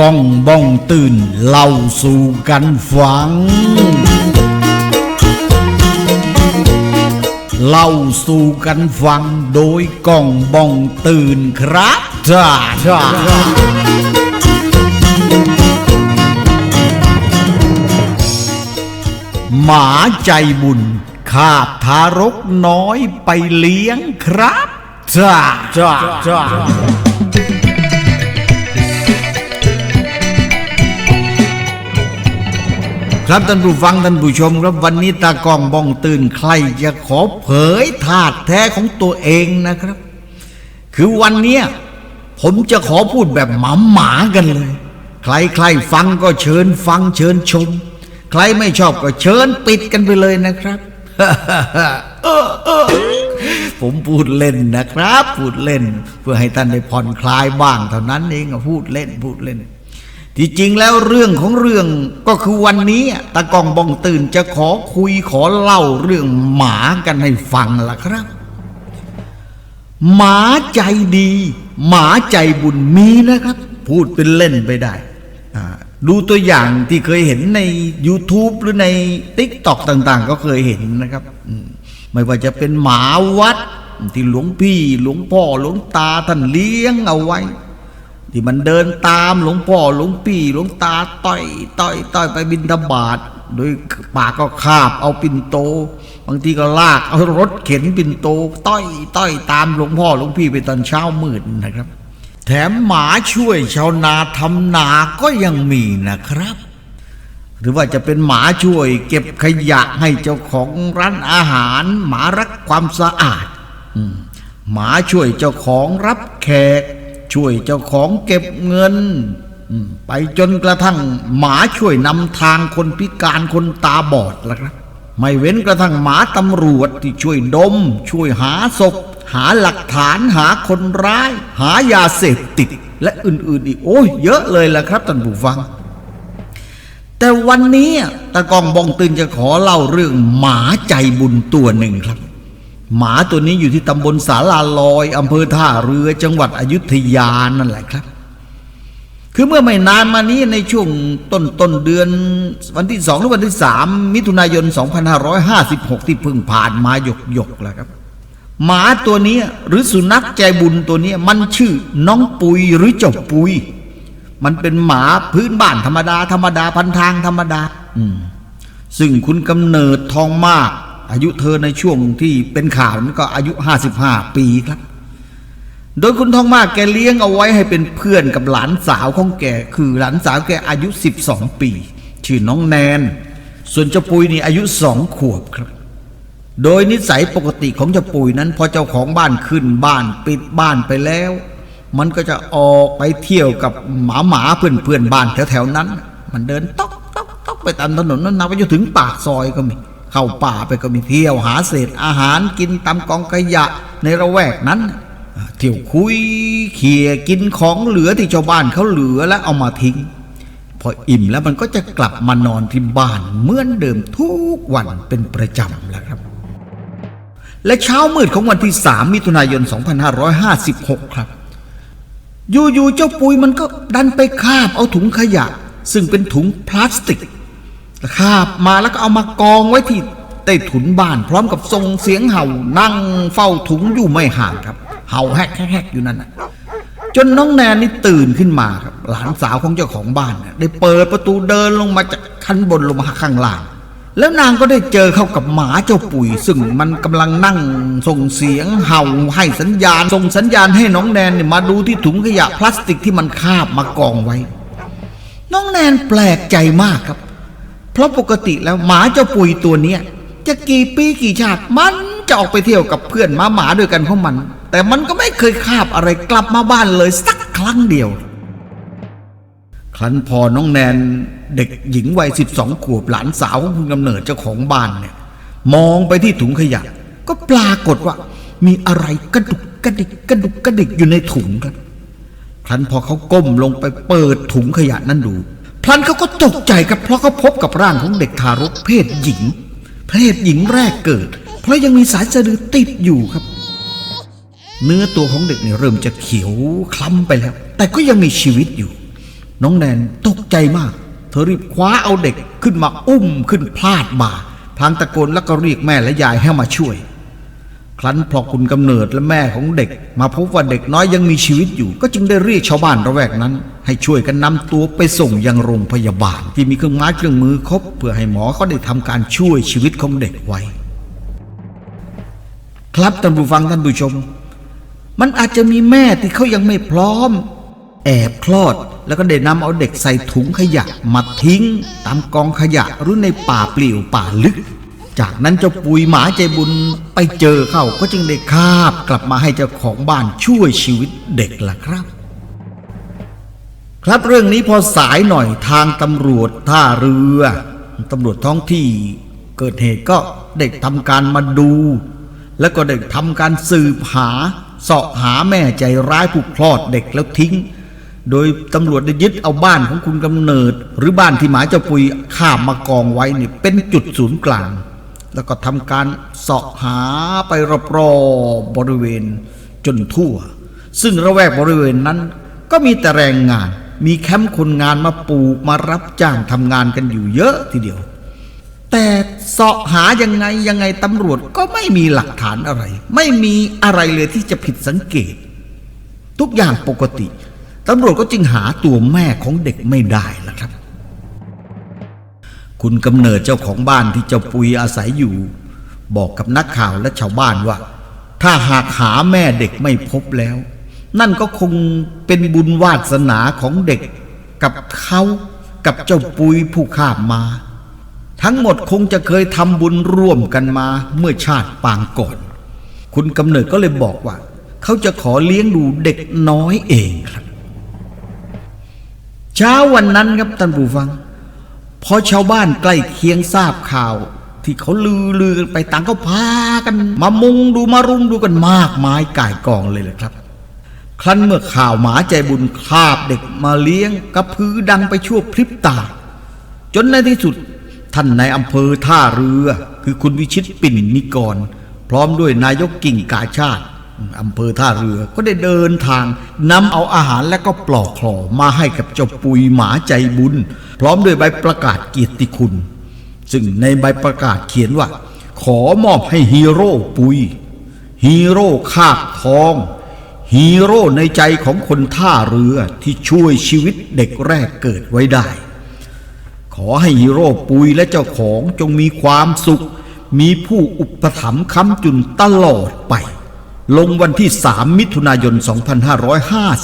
ก้องบ้องตื่นเล่าสู่กันฟัง เล่าสู่กันฟังโดยก้องบ้องตื่นครับจ้าจ้าหมาใจบุญคาบทารกน้อยไปเลี้ยงครับจ้าจ้าจ้า ครับท่านผู้ฟังท่านผู้ชมครับวันนี้ตากองบองตื่นใครจะขอเผยธาตุแท้ของตัวเองนะครับ คือวันเนี้ยผมจะขอพูดแบบหมาหมากันเลยใครใครๆฟังก็เชิญฟังเชิญชม ใครไม่ชอบก็เชิญปิดกันไปเลยนะครับเออเออผมพูดเล่นนะครับ พูดเล่น เพื่อให้ท่านได้ผ่อนคลายบ้างเท่านั้นเองพูดเล่นพูดเล่น ที่จริงแล้วเรื่องของเรื่องก็คือวันนี้ตากองบองตื่นจะขอคุยขอเล่าเรื่องหมากันให้ฟังล่ะครับ หมาใจดี หมาใจบุญมีนะครับ พูดเป็นเล่นไปได้ ดูตัวอย่างที่เคยเห็นใน YouTube หรือใน t ิ k t o k ต่าง ๆ ก็เคยเห็นนะครับ ไม่ว่าจะเป็นหมาวัด ที่หลวงพี่หลวงพ่อหลวงตาท่านเลี้ยงเอาไว้ ที่มันเดินตามหลวงพ่อหลวงพี่หลวงตาต่อยต่อยต่อยไปบินทบาทโดยปากก็คาบเอาปิ่นโต บางทีก็ลากเอารถเข็นปิ่นโต ต้อยต้อยตามหลวงพ่อหลวงพี่ไปตอนเช้ามืดนะครับ แถมหมาช่วยชาวนาทำนาก็ยังมีนะครับ หรือว่าจะเป็นหมาช่วย เก็บขยะให้เจ้าของร้านอาหาร หมารักความสะอาดอหมาช่วยเจ้าของรับแขก ช่วยเจ้าของเก็บเงิน ไปจนกระทั่งหมาช่วยนำทางคนพิการคนตาบอดละครับ ไม่เว้นกระทั่งหมาตำรวจที่ช่วยดม ช่วยหาศพ หาหลักฐานหาคนร้าย หายาเสพติด และอื่นๆอีกโอ้ยเยอะเลยล่ะครับท่านผู้ฟัง แต่วันนี้ตะกองบองตื่นจะขอเล่าเรื่องหมาใจบุญตัวหนึ่งครับ หมาตัวนี้อยู่ที่ตำบลสาลาลอยอำเภอท่าเรือจังหวัดอยุธยานั่นแหละครับ คือเมื่อไม่นานมานี้ในช่วงต้นต้นเดือนวันที่สองหรือวันที่สามมิถุนายน 2556 ที่เพิ่งผ่านมาหยกหยกๆแหละครับ หมาตัวนี้หรือสุนัขใจบุญตัวนี้มันชื่อน้องปุยหรือเจ้าปุย มันเป็นหมาพื้นบ้านธรรมดา ธรรมดาพันทางธรรมดา อืมซึ่งคุณกำเนิดทองมาก อายุเธอในช่วงที่เป็นข่าวนั้นก็อายุ 55 ปีครับ โดยคุณทองมากแกเลี้ยงเอาไว้ให้เป็นเพื่อนกับหลานสาวของแก คือหลานสาวแกอายุ 12 ปี ชื่อน้องแนน ส่วนเจ้าปุยนี่อายุสองขวบครับ โดยนิสัยปกติของเจ้าปุยนั้นพอเจ้าของบ้านขึ้นบ้านปิดบ้านไปแล้ว มันก็จะออกไปเที่ยวกับหมาหมาเพื่อนเพื่อนบ้านแถวๆนั้น มันเดินต๊อกต๊อกต๊อกไปตามถนนนั้นนะไปจนถึงปากซอยก็มี เข้าป่าไปก็มีเที่ยวหาเศษอาหารกินตามกองขยะในระแวกนั้น เที่ยวคุยเขี่ยกินของเหลือที่ชาวบ้านเขาเหลือแล้วเอามาทิ้ง พออิ่มแล้วมันก็จะกลับมานอนที่บ้านเหมือนเดิมทุกวันเป็นประจำแล้วครับ และเช้ามืดของวันที่ 3 มิถุนายน 2556 ครับอยู่ๆเจ้าปุยมันก็ดันไปคาบเอาถุงขยะ ซึ่งเป็นถุงพลาสติก คาบมาแล้วก็เอามากองไว้ที่ใต้ถุนบ้านพร้อมกับส่งเสียงเห่านั่งเฝ้าถุงอยู่ไม่ห่างครับ เห่าแฮกแฮกแฮกอยู่นั่นน่ะจนน้องแนนนี่ตื่นขึ้นมาครับ หลานสาวของเจ้าของบ้านน่ได้เปิดประตูเดินลงมาจากขั้นบนลงมาข้างล่าง แล้วนางก็ได้เจอเข้ากับหมาเจ้าปุ๋ย ซึ่งมันกำลังนั่งส่งเสียงเห่าให้สัญญาณ ส่งสัญญาณให้น้องแนนเนี่ยมาดูที่ถุงขยะพลาสติกที่มันคาบมากองไว้ น้องแนนแปลกใจมากครับ เพราะปกติแล้วหมาเจ้าปุยตัวเนี้ยจะกี่ปีกี่ชาติมันจะออกไปเที่ยวกับเพื่อนหมาหมาด้วยกันของมัน แต่มันก็ไม่เคยคาบอะไรกลับมาบ้านเลยสักครั้งเดียว ครั้นพอน้องแนนเด็กหญิงวัยสิบสองขวบหลานสาวของคุณกำเนิดเจ้าของบ้านเนี่ย มองไปที่ถุงขยะ ก็ปรากฏว่า มีอะไรกระดุกกระดิกกระดุกกระดิกอยู่ในถุงครับพลันพอเขาก้มลงไปเปิดถุงขยะนั้นดู พลันเขาก็ตกใจครับเพราะเขาพบกับร่างของเด็กทารกเพศหญิง เพศหญิงแรกเกิด เพราะยังมีสายสะดือติดอยู่ครับ เนื้อตัวของเด็กเนี่ยเริ่มจะเขียวคล้ำไปแล้ว แต่ก็ยังมีชีวิตอยู่ น้องแนนตกใจมาก เธอรีบคว้าเอาเด็กขึ้นมาอุ้มขึ้นพลาดบ่าพลางตะโกนแล้วก็เรียกแม่และยายให้มาช่วย ครั้นพอคุณกำเนิดและแม่ของเด็ก มาพบว่าเด็กน้อยยังมีชีวิตอยู่ ก็จึงได้เรียกชาวบ้านระแวกนั้น ให้ช่วยกันนำตัวไปส่งยังโรงพยาบาล ที่มีเครื่องไม้เครื่องมือครบ เพื่อให้หมอเขาได้ทำการช่วยชีวิตของเด็กไว้ ครับท่านผู้ฟังท่านผู้ชม มันอาจจะมีแม่ที่เขายังไม่พร้อม แอบคลอดแล้วก็ได้นำเอาเด็กใส่ถุงขยะมาทิ้ง ตามกองขยะหรือในป่าเปลี่ยวป่าลึก จากนั้นเจ้าปุยหมาใจบุญไปเจอเข้าก็จึงได้คาบกลับมาให้เจ้าของบ้านช่วยชีวิตเด็กล่ะครับ ครับเรื่องนี้พอสายหน่อยทางตำรวจท่าเรือตำรวจท้องที่เกิดเหตุก็ได้ทำการมาดู แล้วก็ได้ทำการสืบหาเสาะหาแม่ใจร้ายผู้คลอดเด็กแล้วทิ้ง โดยตำรวจได้ยึดเอาบ้านของคุณกำเนิด หรือบ้านที่หมาเจ้าปุยข้ามมากองไว้เนี่ยเป็นจุดศูนย์กลาง แล้วก็ทำการเสาะหาไปรอบๆบริเวณจนทั่ว ซึ่งระแวกบริเวณนั้น ก็มีแต่แรงงาน มีแคมป์คนงานมาปลูกมารับจ้างทำงานกันอยู่เยอะทีเดียว แต่เสาะหายังไงยังไงตำรวจก็ไม่มีหลักฐานอะไร ไม่มีอะไรเลยที่จะผิดสังเกต ทุกอย่างปกติตำรวจก็จึงหาตัวแม่ของเด็กไม่ได้ละ คุณกำเนิดเจ้าของบ้านที่เจ้าปุยอาศัยอยู่ บอกกับนักข่าวและชาวบ้านว่า ถ้าหากหาแม่เด็กไม่พบแล้ว นั่นก็คงเป็นบุญวาสนาของเด็ก กับเขากับเจ้าปุยผู้ข้ามมา ทั้งหมดคงจะเคยทำบุญร่วมกันมาเมื่อชาติปางก่อน คุณกำเนิดก็เลยบอกว่า เขาจะขอเลี้ยงดูเด็กน้อยเองครับ เช้าวันนั้นครับท่านผู้ฟัง พอชาวบ้านใกล้เคียงทราบข่าว ที่เขาลือลือกันไปต่างก็พากัน มามุงดูมารุมดูกันมากมายก่ายกองเลยแหละครับ ครั้นเมื่อข่าวหมาใจบุญคาบเด็กมาเลี้ยงกระพือดังไปชั่วพริบตา จนในที่สุดท่านในอำเภอท่าเรือ คือคุณวิชิตปิ่นนิกร พร้อมด้วยนายกกิ่งกาชาติ อำเภอท่าเรือก็ได้เดินทางนำเอาอาหารและก็ปลอกคลอมาให้กับเจ้าปุยหมาใจบุญ พร้อมด้วยใบประกาศเกียรติคุณ ซึ่งในใบประกาศเขียนว่า ขอมอบให้ฮีโร่ปุย ฮีโร่คาบทอง ฮีโร่ในใจของคนท่าเรือที่ช่วยชีวิตเด็กแรกเกิดไว้ได้ ขอให้ฮีโร่ปุยและเจ้าของจงมีความสุข มีผู้อุปถัมภ์ค้ำจุนตลอดไป ลงวันที่ 3 มิถุนายน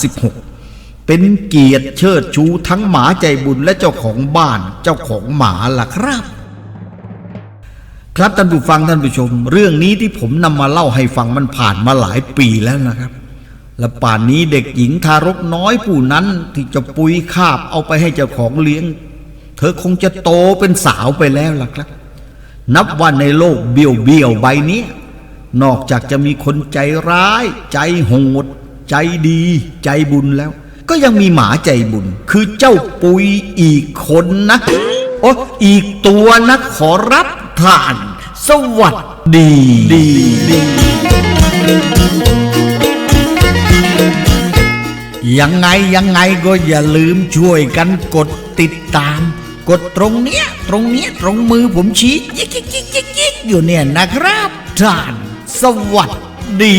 2556 เป็นเกียรติเชิดชูทั้งหมาใจบุญและเจ้าของบ้านเจ้าของหมาล่ะครับ ครับท่านผู้ฟังท่านผู้ชม เรื่องนี้ที่ผมนำมาเล่าให้ฟังมันผ่านมาหลายปีแล้วนะครับ และป่านนี้เด็กหญิงทารกน้อยผู้นั้นที่จะปุยคาบเอาไปให้เจ้าของเลี้ยง เธอคงจะโตเป็นสาวไปแล้วล่ะครับ นับว่าในโลกเบี้ยวเบี้ยวใบนี้ นอกจากจะมีคนใจร้าย ใจโหด ใจดี ใจบุญแล้ว ก็ยังมีหมาใจบุญ คือเจ้าปุยอีกคนนะ โอ้อีกตัวนะขอรับทาน สวัสดีดีดยังไงยังไงก็อย่าลืมช่วยกันกดติดตาม กดตรงเนี้ย ตรงเนี้ย ตรงมือผมชี้ยิกยิกยิกยิกยิกอยู่เนี่ยนะครับท่าน สวัสดี